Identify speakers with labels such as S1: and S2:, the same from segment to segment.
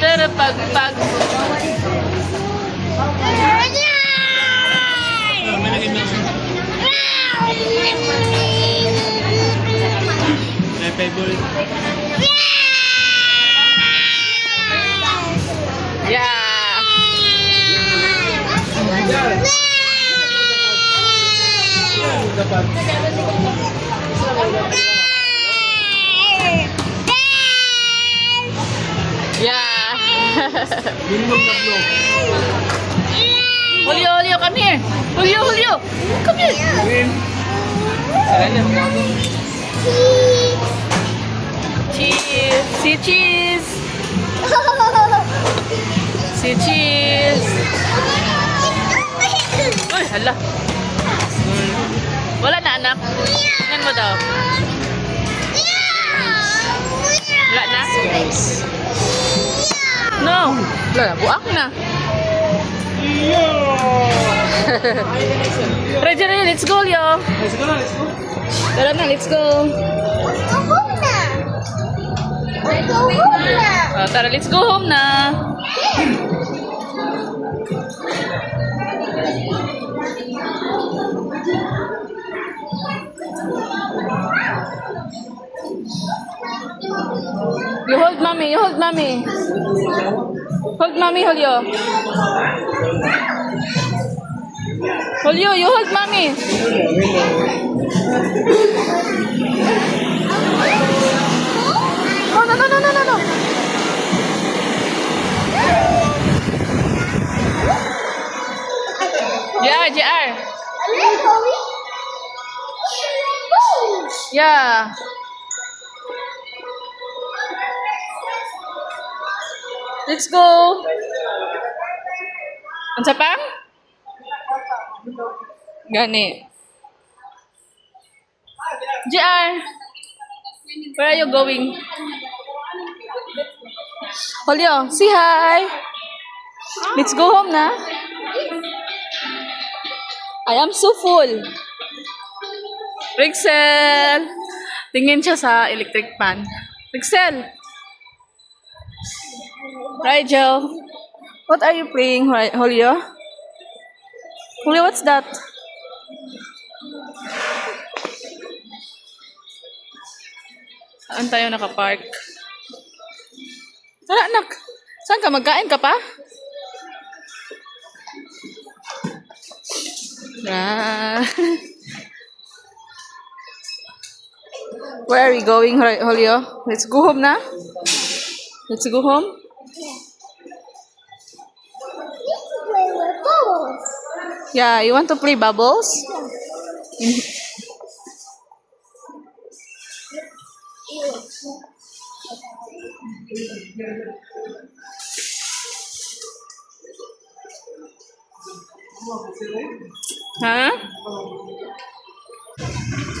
S1: Dr. Pagpag.
S2: Yeah. Ya,
S1: Minimum tatlo.
S2: Julio, Julio, come here. Julio, Julio, come here.
S1: Win.
S2: Cheese. See cheese. See cheese. Uy, hala. Wala na, anak. Tingnan mo daw. Wala na. Buak na. Ready, ready. Let's go, Leo.
S1: Let's go na, let's go.
S2: Tara na, let's go. Oh, tara, let's go home na. You hold mommy, you hold mommy. Hold mommy, Julio. Julio, you hold mommy. No, no, no, no, no, no, no. Yeah, JR. Yeah. Let's go. Ang pa? Gani. JR. Where are you going? Julio, say hi. Let's go home na. I am so full. Rixel! Tingin siya sa electric pan. Rixel! Rigel! What are you playing, Julio? Julio, what's that? Saan tayo nakapark? Tara, anak. Saan ka? Magkain ka pa? Ah. Where are we going, Julio? Let's go home na. Let's go home. Yeah, you want to play bubbles? Yeah. Huh?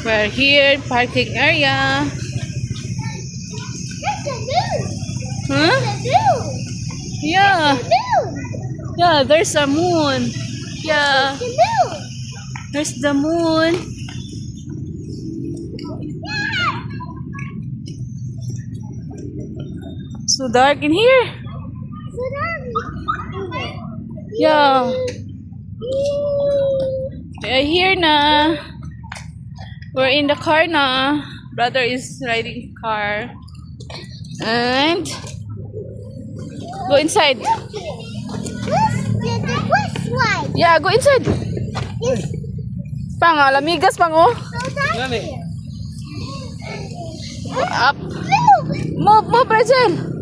S2: We're here, parking area. Huh? Yeah. Yeah, there's a moon. Yeah, there's the moon. So dark in here. Yeah. We're here na. We're in the car na. Brother is riding car. And go inside. Yeah, go inside. Pang, ah, lamigas pang oh. Up. Move, move, Brazil.